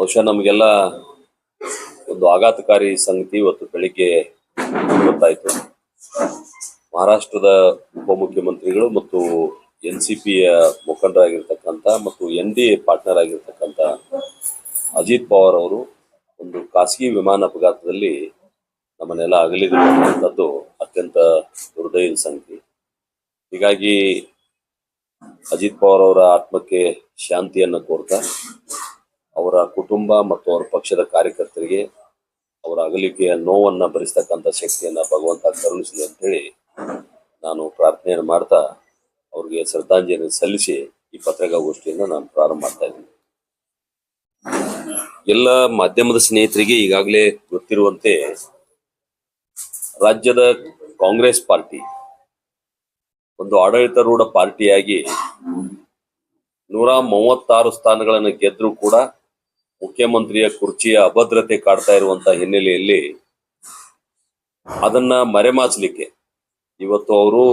ಬಹುಶಃ ನಮಗೆಲ್ಲ ಒಂದು ಆಘಾತಕಾರಿ ಸಂಗತಿ ಇವತ್ತು ಬೆಳಿಗ್ಗೆ ಗೊತ್ತಾಯಿತು. ಮಹಾರಾಷ್ಟ್ರದ ಉಪಮುಖ್ಯಮಂತ್ರಿಗಳು ಮತ್ತು ಎನ್ ಸಿ ಪಿಯ ಮುಖಂಡರಾಗಿರ್ತಕ್ಕಂಥ ಮತ್ತು ಎನ್ ಡಿ ಎ ಪಾರ್ಟ್ನರ್ ಆಗಿರ್ತಕ್ಕಂಥ ಅಜಿತ್ ಪವಾರ್ ಅವರು ಒಂದು ಖಾಸಗಿ ವಿಮಾನ ಅಪಘಾತದಲ್ಲಿ ನಮ್ಮನ್ನೆಲ್ಲ ಅಗಲಿದಿರುವಂಥದ್ದು ಅತ್ಯಂತ ದುರ್ದೈವ ಸಂಗತಿ. ಹೀಗಾಗಿ ಅಜಿತ್ ಪವಾರ್ ಅವರ ಆತ್ಮಕ್ಕೆ ಶಾಂತಿಯನ್ನು ಕೋರ್ತಾ ಕುಟುಂಬ ಮತ್ತು ಅವರ ಪಕ್ಷದ ಕಾರ್ಯಕರ್ತರಿಗೆ ಅವರ ಅಗಲಿಕೆಯ ನೋವನ್ನು ಭರಿಸ್ತಕ್ಕಂಥ ಶಕ್ತಿಯನ್ನು ಭಗವಂತ ಕರುಣಿಸಲಿ ಅಂತೇಳಿ ನಾನು ಪ್ರಾರ್ಥನೆಯನ್ನು ಮಾಡ್ತಾ ಅವ್ರಿಗೆ ಶ್ರದ್ಧಾಂಜಲಿ ಸಲ್ಲಿಸಿ ಈ ಪತ್ರಿಕಾಗೋಷ್ಠಿಯನ್ನು ನಾನು ಪ್ರಾರಂಭ ಮಾಡ್ತಾ ಇದ್ದೀನಿ. ಎಲ್ಲ ಮಾಧ್ಯಮದ ಸ್ನೇಹಿತರಿಗೆ ಈಗಾಗಲೇ ಗೊತ್ತಿರುವಂತೆ ರಾಜ್ಯದ ಕಾಂಗ್ರೆಸ್ ಪಾರ್ಟಿ ಒಂದು ಆಡಳಿತಾರೂಢ ಪಾರ್ಟಿಯಾಗಿ ನೂರ ಮೂವತ್ತಾರು ಸ್ಥಾನಗಳನ್ನು ಗೆದ್ರೂ ಕೂಡ ಮುಖ್ಯಮಂತ್ರಿಯ ಕುರ್ಚಿಯ ಅಭದ್ರತೆ ಕಾಡ್ತಾ ಇರುವಂತ ಹಿನ್ನೆಲೆಯಲ್ಲಿ ಅದನ್ನ ಮರೆಮಾಚಲಿಕ್ಕೆ ಇವತ್ತು ಅವರು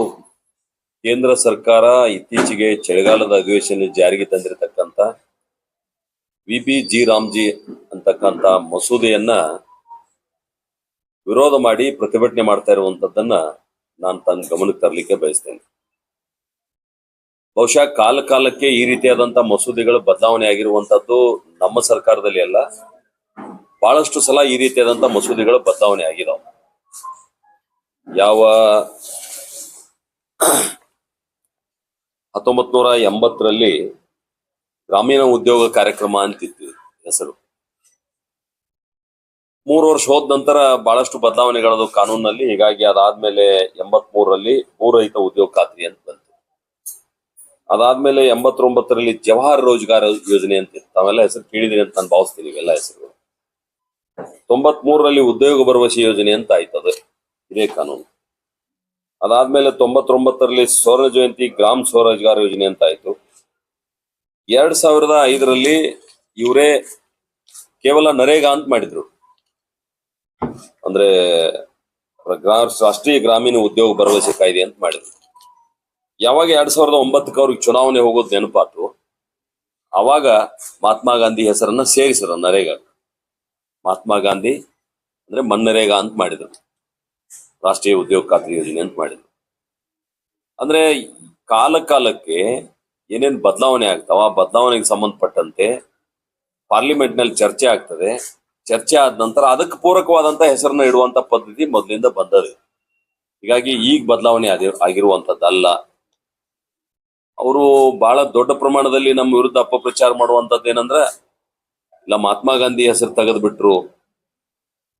ಕೇಂದ್ರ ಸರ್ಕಾರ ಇತ್ತೀಚೆಗೆ ಚಳಿಗಾಲದ ಅಧಿವೇಶನ ಜಾರಿಗೆ ತಂದಿರತಕ್ಕಂತ ವಿ ಬಿ ಜಿ ರಾಮ್ಜಿ ಅಂತಕ್ಕಂತ ಮಸೂದೆಯನ್ನ ವಿರೋಧ ಮಾಡಿ ಪ್ರತಿಭಟನೆ ಮಾಡ್ತಾ ಇರುವಂತದ್ದನ್ನ ನಾನು ತನ್ನ ಗಮನಕ್ಕೆ ತರಲಿಕ್ಕೆ ಬಯಸ್ತೇನೆ. ಬಹುಶಃ ಕಾಲ ಕಾಲಕ್ಕೆ ಈ ರೀತಿಯಾದಂತಹ ಮಸೂದೆಗಳು ಬದಲಾವಣೆ ಆಗಿರುವಂತದ್ದು ನಮ್ಮ ಸರ್ಕಾರದಲ್ಲಿ ಅಲ್ಲ. ಬಹಳಷ್ಟು ಸಲ ಈ ರೀತಿಯಾದಂತಹ ಮಸೂದೆಗಳು ಬದಲಾವಣೆ ಆಗಿದಾವೆ. ಯಾವ ಹತ್ತೊಂಬತ್ ನೂರ ಎಂಬತ್ತರಲ್ಲಿ ಗ್ರಾಮೀಣ ಉದ್ಯೋಗ ಕಾರ್ಯಕ್ರಮ ಅಂತಿತ್ತು ಹೆಸರು. ಮೂರು ವರ್ಷ ಹೋದ ನಂತರ ಬಹಳಷ್ಟು ಬದಲಾವಣೆಗಳದು ಕಾನೂನಲ್ಲಿ ಹೀಗಾಗಿ ಅದಾದ್ಮೇಲೆ ಎಂಬತ್ ಮೂರರಲ್ಲಿ ಭೂರಹಿತ ಉದ್ಯೋಗ ಖಾತ್ರಿ ಅಂತ ಬಂತು. ಅದಾದ್ಮೇಲೆ ಎಂಬತ್ತೊಂಬತ್ತರಲ್ಲಿ ಜವಾಹರ್ ರೋಜ್ಗಾರ್ ಯೋಜನೆ ಅಂತ. ತಾವೆಲ್ಲ ಹೆಸರು ಕೇಳಿದಿರಿ ಅಂತ ನಾನು ಭಾವಿಸ್ತೀನಿ ಇವೆಲ್ಲ ಹೆಸರುಗಳು. ತೊಂಬತ್ ಮೂರರಲ್ಲಿ ಉದ್ಯೋಗ ಭರವಸೆ ಯೋಜನೆ ಅಂತ ಆಯ್ತು ಇದೇ ಕಾನೂನು. ಅದಾದ್ಮೇಲೆ ತೊಂಬತ್ತೊಂಬತ್ತರಲ್ಲಿ ಸ್ವರ್ಣ ಜಯಂತಿ, ಗ್ರಾಮ ಸ್ವರೋಜ್ಗಾರ್ ಯೋಜನೆ ಅಂತ ಆಯ್ತು. ಎರಡ್ ಸಾವಿರದ ಐದರಲ್ಲಿ ಇವರೇ ಕೇವಲ ನರೇಗಾ ಅಂತ ಮಾಡಿದ್ರು. ಅಂದ್ರೆ ರಾಷ್ಟ್ರೀಯ ಗ್ರಾಮೀಣ ಉದ್ಯೋಗ ಭರವಸೆ ಕಾಯ್ದೆ ಅಂತ ಮಾಡಿದ್ರು. ಯಾವಾಗ ಎರಡ್ ಸಾವಿರದ ಒಂಬತ್ತಕ್ಕೆ ಅವ್ರಿಗೆ ಚುನಾವಣೆ ಹೋಗೋದು ನೆನಪಾತು? ಅವಾಗ ಮಹಾತ್ಮ ಗಾಂಧಿ ಹೆಸರನ್ನ ಸೇರಿಸಿದ್ರು ನರೇಗಾ. ಮಹಾತ್ಮ ಗಾಂಧಿ ಅಂದ್ರೆ ಮನ್ನರೇಗಾ ಅಂತ ಮಾಡಿದ್ರು. ರಾಷ್ಟ್ರೀಯ ಉದ್ಯೋಗ ಖಾತ್ರಿ ಯೋಜನೆ ಅಂತ ಮಾಡಿದ್ರು. ಅಂದ್ರೆ ಕಾಲ ಕಾಲಕ್ಕೆ ಏನೇನ್ ಬದಲಾವಣೆ ಆಗ್ತಾವ, ಆ ಬದಲಾವಣೆಗೆ ಸಂಬಂಧಪಟ್ಟಂತೆ ಪಾರ್ಲಿಮೆಂಟ್ನಲ್ಲಿ ಚರ್ಚೆ ಆಗ್ತದೆ. ಚರ್ಚೆ ಆದ ನಂತರ ಅದಕ್ಕೆ ಪೂರಕವಾದಂತ ಹೆಸರನ್ನ ಇಡುವಂತ ಪದ್ಧತಿ ಮೊದಲಿಂದ ಬಂದದೆ. ಹೀಗಾಗಿ ಈಗ ಬದಲಾವಣೆ ಆಗಿರುವಂತದ್ದು ಆಗಿರುವಂತದ್ದಲ್ಲ. ಅವರು ಬಹಳ ದೊಡ್ಡ ಪ್ರಮಾಣದಲ್ಲಿ ನಮ್ಮ ವಿರುದ್ಧ ಅಪಪ್ರಚಾರ ಮಾಡುವಂತದ್ದು ಏನಂದ್ರ, ಇಲ್ಲ, ಮಹಾತ್ಮ ಗಾಂಧಿ ಹೆಸರು ತೆಗೆದು ಬಿಟ್ರು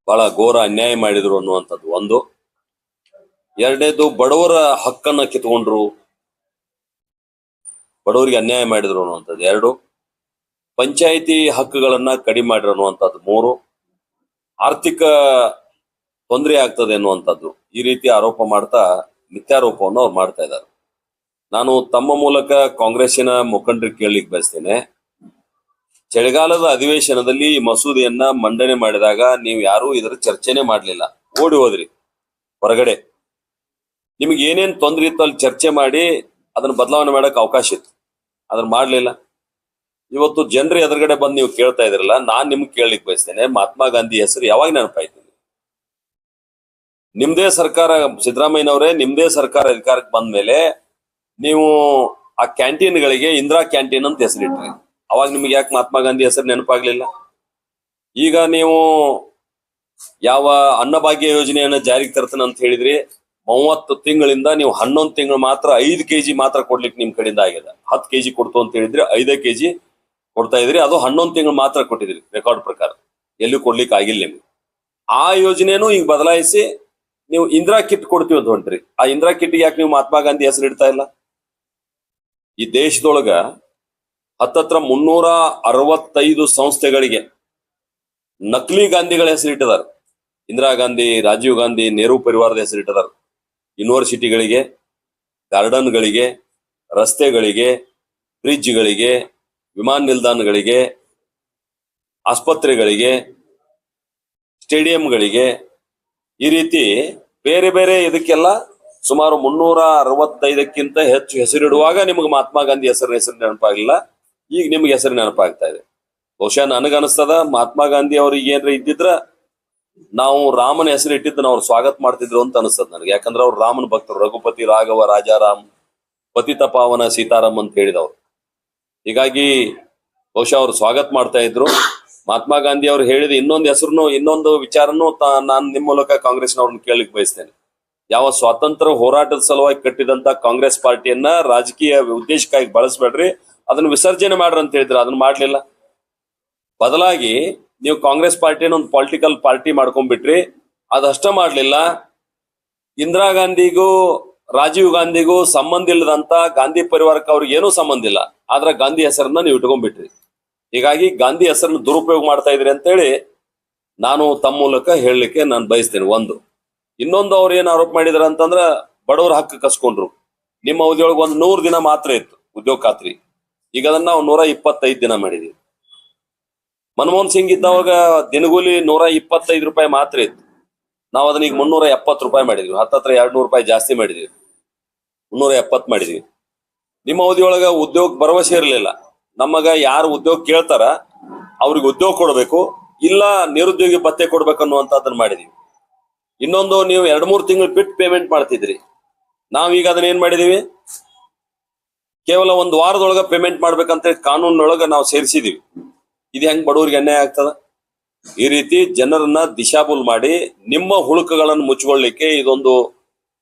ಬಹಳ ಘೋರ ಅನ್ಯಾಯ ಮಾಡಿದ್ರು ಅನ್ನುವಂಥದ್ದು ಒಂದು. ಎರಡನೇದು, ಬಡವರ ಹಕ್ಕನ್ನ ಕಿತ್ಕೊಂಡ್ರು, ಬಡವರಿಗೆ ಅನ್ಯಾಯ ಮಾಡಿದ್ರು ಅನ್ನುವಂಥದ್ದು ಎರಡು. ಪಂಚಾಯಿತಿ ಹಕ್ಕುಗಳನ್ನ ಕಡಿಮೆ ಮಾಡಿರು ಅನ್ನುವಂಥದ್ದು ಮೂರು. ಆರ್ಥಿಕ ತೊಂದರೆ ಆಗ್ತದೆ ಅನ್ನುವಂಥದ್ದು ಈ ರೀತಿ ಆರೋಪ ಮಾಡ್ತಾ, ಮಿಥ್ಯಾರೋಪವನ್ನು ಅವ್ರು ಮಾಡ್ತಾ ಇದ್ದಾರೆ. ನಾನು ತಮ್ಮ ಮೂಲಕ ಕಾಂಗ್ರೆಸ್ಸಿನ ಮುಖಂಡರಿಗೆ ಕೇಳಲಿಕ್ಕೆ ಬಯಸ್ತೇನೆ. ಚಳಿಗಾಲದ ಅಧಿವೇಶನದಲ್ಲಿ ಈ ಮಸೂದೆಯನ್ನ ಮಂಡನೆ ಮಾಡಿದಾಗ ನೀವು ಯಾರೂ ಇದರ ಚರ್ಚೆನೆ ಮಾಡಲಿಲ್ಲ. ಓಡಿ ಹೋದ್ರಿ. ಹೊರಗಡೆ. ನಿಮ್ಗೆ ಏನೇನ್ ತೊಂದರೆ ಇತ್ತು ಅಲ್ಲಿ ಚರ್ಚೆ ಮಾಡಿ ಅದನ್ನ ಬದಲಾವಣೆ ಮಾಡಕ್ ಅವಕಾಶ ಇತ್ತು. ಅದನ್ನ ಮಾಡ್ಲಿಲ್ಲ. ಇವತ್ತು ಜನರು ಎದುರುಗಡೆ ಬಂದು ನೀವು ಕೇಳ್ತಾ ಇದ್ರಲ್ಲ ನಾನ್ ನಿಮ್ಗೆ ಕೇಳಲಿಕ್ಕೆ ಬಯಸ್ತೇನೆ. ಮಹಾತ್ಮ ಗಾಂಧಿ ಹೆಸರು ಯಾವಾಗ ನೆನಪಾಯ್ತು ನಿಮ್ದೇ ಸರ್ಕಾರ, ಸಿದ್ದರಾಮಯ್ಯನವರೇ ನಿಮ್ದೇ ಸರ್ಕಾರ ಅಧಿಕಾರಕ್ಕೆ ಬಂದ ಮೇಲೆ ನೀವು ಆ ಕ್ಯಾಂಟೀನ್ಗಳಿಗೆ ಇಂದಿರಾ ಕ್ಯಾಂಟೀನ್ ಅಂತ ಹೆಸರಿಟ್ರಿ. ಅವಾಗ ನಿಮ್ಗೆ ಯಾಕೆ ಮಹಾತ್ಮ ಗಾಂಧಿ ಹೆಸರು ನೆನಪಾಗ್ಲಿಲ್ಲ? ಈಗ ನೀವು ಯಾವ ಅನ್ನಭಾಗ್ಯ ಯೋಜನೆಯನ್ನ ಜಾರಿಗೆ ತರ್ತಾನೆ ಅಂತ ಹೇಳಿದ್ರಿ, ಮೂವತ್ತು ತಿಂಗಳಿಂದ ನೀವು ಹನ್ನೊಂದು ತಿಂಗಳು ಮಾತ್ರ ಐದು ಕೆಜಿ ಮಾತ್ರ ಕೊಡ್ಲಿಕ್ಕೆ ನಿಮ್ ಕಡೆಯಿಂದ ಆಗಿದೆ. ಹತ್ತು ಕೆಜಿ ಕೊಡ್ತು ಅಂತ ಹೇಳಿದ್ರಿ, ಐದೇ ಕೆಜಿ ಕೊಡ್ತಾ ಇದ್ರಿ, ಅದು ಹನ್ನೊಂದು ತಿಂಗಳು ಮಾತ್ರ ಕೊಟ್ಟಿದ್ರಿ ರೆಕಾರ್ಡ್ ಪ್ರಕಾರ. ಎಲ್ಲೂ ಕೊಡ್ಲಿಕ್ಕೆ ಆಗಿಲ್ಲ ನಿಮ್ಗೆ. ಆ ಯೋಜನೆನೂ ಈಗ ಬದಲಾಯಿಸಿ ನೀವು ಇಂದಿರಾ ಕಿಟ್ ಕೊಡ್ತೀವಿ ಅಂತ ಹೊಂಟ್ರಿ. ಆ ಇಂದಿರಾ ಕಿಟ್ ಯಾಕೆ ನೀವು ಮಹಾತ್ಮ ಗಾಂಧಿ ಹೆಸರು ಇಡ್ತಾ ಇಲ್ಲ? ಈ ದೇಶದೊಳಗ ಹತ್ತತ್ರ ಮುನ್ನೂರ ಅರವತ್ತೈದು ಸಂಸ್ಥೆಗಳಿಗೆ ನಕಲಿ ಗಾಂಧಿಗಳ ಹೆಸರಿಟ್ಟಿದ್ದಾರೆ ಇಂದಿರಾ ಗಾಂಧಿ, ರಾಜೀವ್ ಗಾಂಧಿ, ನೆಹರು ಪರಿವಾರದ ಹೆಸರಿಟ್ಟಿದ್ದಾರೆ ಯೂನಿವರ್ಸಿಟಿಗಳಿಗೆ, ಗಾರ್ಡನ್ಗಳಿಗೆ, ರಸ್ತೆಗಳಿಗೆ ಫ್ರಿಜ್ಗಳಿಗೆ ವಿಮಾನ ನಿಲ್ದಾಣಗಳಿಗೆ, ಆಸ್ಪತ್ರೆಗಳಿಗೆ, ಸ್ಟೇಡಿಯಂಗಳಿಗೆ ಈ ರೀತಿ ಬೇರೆ ಬೇರೆ ಇದಕ್ಕೆಲ್ಲ ಸುಮಾರು ಮುನ್ನೂರ ಅರವತ್ತೈದಕ್ಕಿಂತ ಹೆಚ್ಚು ಹೆಸರಿಡುವಾಗ ನಿಮಗೆ ಮಹಾತ್ಮ ಗಾಂಧಿ ಹೆಸರಿನ ಹೆಸರು ನೆನಪಾಗಲಿಲ್ಲ. ಈಗ ನಿಮ್ಗೆ ಹೆಸರು ನೆನಪಾಗ್ತಾ ಇದೆ. ಬಹುಶಃ ನನಗನಿಸ್ತದ ಮಹಾತ್ಮ ಗಾಂಧಿ ಅವ್ರಿಗೆ ಏನ್ರ ಇದ್ದಿದ್ರ ನಾವು ರಾಮನ ಹೆಸರು ಇಟ್ಟಿದ್ದನ್ನ ಅವ್ರು ಸ್ವಾಗತ ಮಾಡ್ತಿದ್ರು ಅಂತ ಅನಿಸ್ತದ ನನಗೆ. ಯಾಕಂದ್ರೆ ಅವ್ರು ರಾಮನ ಭಕ್ತರು. ರಘುಪತಿ ರಾಘವ, ರಾಜಾರಾಮ್, ಪತಿತ ಪಾವನ, ಸೀತಾರಾಮ್ ಅಂತ ಹೇಳಿದವ್ರು. ಹೀಗಾಗಿ ಬಹುಶಃ ಅವ್ರು ಸ್ವಾಗತ ಮಾಡ್ತಾ ಇದ್ರು. ಮಹಾತ್ಮ ಗಾಂಧಿ ಅವರು ಹೇಳಿದ ಇನ್ನೊಂದು ಹೆಸರುನು ಇನ್ನೊಂದು ವಿಚಾರನು ನಾನು ನಿಮ್ಮ ಮೂಲಕ ಕಾಂಗ್ರೆಸ್ನವ್ರನ್ನ ಕೇಳಲಿಕ್ಕೆ ಬಯಸ್ತೇನೆ. ಯಾವ ಸ್ವಾತಂತ್ರ್ಯ ಹೋರಾಟದ ಸಲುವಾಗಿ ಕಟ್ಟಿದಂತ ಕಾಂಗ್ರೆಸ್ ಪಾರ್ಟಿಯನ್ನ ರಾಜಕೀಯ ಉದ್ದೇಶಕ್ಕಾಗಿ ಬಳಸಬೇಡ್ರಿ. ಅದನ್ನ ವಿಸರ್ಜನೆ ಮಾಡ್ರಿ ಅಂತ ಹೇಳಿದ್ರು, ಅದನ್ನ ಮಾಡ್ಲಿಲ್ಲ. ಬದಲಾಗಿ ನೀವು ಕಾಂಗ್ರೆಸ್ ಪಾರ್ಟಿಯನ್ನ ಒಂದು ಪೊಲಿಟಿಕಲ್ ಪಾರ್ಟಿ ಮಾಡ್ಕೊಂಡ್ಬಿಟ್ರಿ. ಅದಷ್ಟ ಮಾಡ್ಲಿಲ್ಲ. ಇಂದಿರಾ ಗಾಂಧಿಗೂ, ರಾಜೀವ್ ಗಾಂಧಿಗೂ ಸಂಬಂಧ ಇಲ್ಲದಂತ ಗಾಂಧಿ ಪರಿವಾರಕ್ಕೆ ಅವ್ರಿಗೆ ಏನೂ ಸಂಬಂಧ ಇಲ್ಲ. ಆದ್ರೆ ಗಾಂಧಿ ಹೆಸರನ್ನ ನೀವು ಇಟ್ಕೊಂಡ್ಬಿಟ್ರಿ. ಹೀಗಾಗಿ ಗಾಂಧಿ ಹೆಸರನ್ನ ದುರುಪಯೋಗ ಮಾಡ್ತಾ ಇದ್ರಿ ಅಂತೇಳಿ ನಾನು ತಮ್ಮ ಮೂಲಕ ಹೇಳಲಿಕ್ಕೆ ನಾನು ಬಯಸ್ತೇನೆ. ಒಂದು ಇನ್ನೊಂದು ಅವ್ರು ಏನ್ ಆರೋಪ ಮಾಡಿದಾರ ಅಂತಂದ್ರ ಬಡವರ ಹಕ್ಕು ಕಸ್ಕೊಂಡ್ರು. ನಿಮ್ಮ ಅವಧಿಯೊಳಗೆ ಒಂದ್ ನೂರ್ ದಿನ ಮಾತ್ರ ಇತ್ತು ಉದ್ಯೋಗ ಖಾತ್ರಿ. ಈಗ ಅದನ್ನ ನಾವು ನೂರ ಇಪ್ಪತ್ತೈದು ದಿನ ಮಾಡಿದೀವಿ. ಮನಮೋಹನ್ ಸಿಂಗ್ ಇದ್ದವಾಗ ದಿನಗೂಲಿ ನೂರ ಇಪ್ಪತ್ತೈದು ರೂಪಾಯಿ ಮಾತ್ರ ಇತ್ತು. ನಾವು ಅದನ್ನ ಈಗ ಮುನ್ನೂರ ಎಪ್ಪತ್ತು ರೂಪಾಯಿ ಮಾಡಿದ್ವಿ. ಹತ್ತತ್ರ ಎರಡ್ ನೂರು ರೂಪಾಯಿ ಜಾಸ್ತಿ ಮಾಡಿದ್ವಿ. ಮುನ್ನೂರ ಎಪ್ಪತ್ತು ಮಾಡಿದ್ವಿ. ನಿಮ್ಮ ಅವಧಿಯೊಳಗ ಉದ್ಯೋಗ ಭರವಸೆ ಇರಲಿಲ್ಲ. ನಮಗ ಯಾರು ಉದ್ಯೋಗ ಕೇಳ್ತಾರ, ಅವ್ರಿಗೆ ಉದ್ಯೋಗ ಕೊಡಬೇಕು, ಇಲ್ಲ ನಿರುದ್ಯೋಗಿ ಭತ್ತೆ ಕೊಡ್ಬೇಕು ಅದನ್ನ ಮಾಡಿದೀವಿ. ಇನ್ನೊಂದು ನೀವು ಎರಡ್ ಮೂರು ತಿಂಗಳು ಬಿಟ್ಟು ಪೇಮೆಂಟ್ ಮಾಡ್ತಿದ್ರಿ. ನಾವೀಗ ಅದನ್ನ ಏನ್ ಮಾಡಿದೀವಿ? ಕೇವಲ ಒಂದು ವಾರದೊಳಗ ಪೇಮೆಂಟ್ ಮಾಡ್ಬೇಕಂತ ಕಾನೂನೊಳಗ ನಾವು ಸೇರಿಸಿದೀವಿ. ಇದು ಹೆಂಗ್ ಬಡವರಿಗೆ ಅನ್ಯಾಯ ಆಗ್ತದ? ಈ ರೀತಿ ಜನರನ್ನ ದಿಶಾಬುಲ್ ಮಾಡಿ ನಿಮ್ಮ ಹುಳುಕಗಳನ್ನು ಮುಚ್ಚಿಕೊಳ್ಳಿಕ್ಕೆ ಇದೊಂದು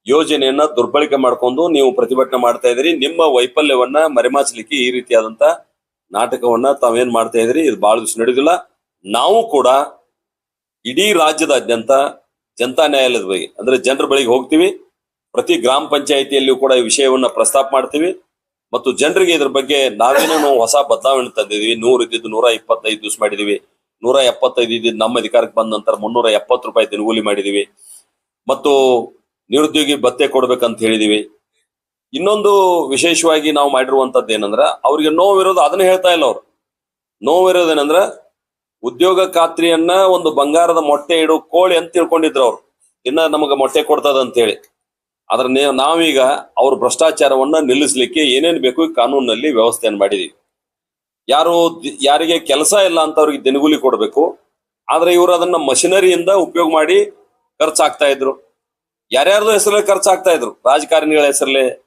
ಯೋಜನೆಯನ್ನ ದುರ್ಬಳಕೆ ಮಾಡ್ಕೊಂಡು ನೀವು ಪ್ರತಿಭಟನೆ ಮಾಡ್ತಾ ಇದ್ರಿ ನಿಮ್ಮ ವೈಫಲ್ಯವನ್ನ ಮರೆಮಾಚಲಿಕ್ಕೆ ಈ ರೀತಿಯಾದಂತ ನಾಟಕವನ್ನ ತಾವೇನ್ ಮಾಡ್ತಾ ಇದ್ರಿ ಇದು ಬಹಳ ದಿವಸ ನಡೆದಿಲ್ಲ. ನಾವು ಕೂಡ ಇಡೀ ರಾಜ್ಯದಾದ್ಯಂತ ಜನತಾ ನ್ಯಾಯಾಲಯದ ಬಗ್ಗೆ ಅಂದ್ರೆ ಜನರ ಬಳಿಗೆ ಹೋಗ್ತೀವಿ, ಪ್ರತಿ ಗ್ರಾಮ ಪಂಚಾಯಿತಿಯಲ್ಲಿಯೂ ಕೂಡ ಈ ವಿಷಯವನ್ನ ಪ್ರಸ್ತಾಪ ಮಾಡ್ತೀವಿ. ಮತ್ತು ಜನರಿಗೆ ಇದ್ರ ಬಗ್ಗೆ ನಾವೇನೋ ನಾವು ಹೊಸ ಬದಲಾವಣೆ ತಂದಿದೀವಿ. ನೂರ ಇದ್ದಿದ್ದು ನೂರ ಇಪ್ಪತ್ತೈದು ದಿವಸ ಮಾಡಿದೀವಿ. ನೂರ ಎಪ್ಪತ್ತೈದು ಇದ್ದಿದ್ದು ನಮ್ಮ ಅಧಿಕಾರಕ್ಕೆ ಬಂದ ನಂತರ ಮುನ್ನೂರ ಎಪ್ಪತ್ತು ರೂಪಾಯಿ ದಿನಗೂಲಿ ಮಾಡಿದೀವಿ. ಮತ್ತು ನಿರುದ್ಯೋಗಿ ಭತ್ತೆ ಕೊಡ್ಬೇಕಂತ ಹೇಳಿದೀವಿ. ಇನ್ನೊಂದು ವಿಶೇಷವಾಗಿ ನಾವು ಮಾಡಿರುವಂತದ್ದು ಏನಂದ್ರ ಅವ್ರಿಗೆ ಇರೋದು ಅದನ್ನ ಹೇಳ್ತಾ ಇಲ್ಲ ಅವ್ರು. ನೋವಿರೋದೇನಂದ್ರ ಉದ್ಯೋಗ ಖಾತ್ರಿಯನ್ನ ಒಂದು ಬಂಗಾರದ ಮೊಟ್ಟೆ ಇಡು ಕೋಳಿ ಅಂತ ತಿಳ್ಕೊಂಡಿದ್ರು ಅವ್ರು. ಇನ್ನ ನಮಗ ಮೊಟ್ಟೆ ಕೊಡ್ತದ ಅಂತ ಹೇಳಿ. ಅದ್ರ ನಾವೀಗ ಅವ್ರ ಭ್ರಷ್ಟಾಚಾರವನ್ನ ನಿಲ್ಲಿಸ್ಲಿಕ್ಕೆ ಏನೇನ್ ಬೇಕು ಕಾನೂನಿನಲ್ಲಿ ವ್ಯವಸ್ಥೆಯನ್ನು ಮಾಡಿದೀವಿ. ಯಾರು ಯಾರಿಗೆ ಕೆಲಸ ಇಲ್ಲ ಅಂತ ಅವ್ರಿಗೆ ದಿನಗೂಲಿ ಕೊಡಬೇಕು. ಆದ್ರೆ ಇವರು ಅದನ್ನ ಮಷಿನರಿಯಿಂದ ಉಪಯೋಗ ಮಾಡಿ ಖರ್ಚಾಗ್ತಾ ಇದ್ರು. ಯಾರ್ಯಾರ್ದು ಹೆಸರಲ್ಲಿ ಖರ್ಚಾಗ್ತಾ ಇದ್ರು. ರಾಜಕಾರಣಿಗಳ ಹೆಸರಲ್ಲೇ,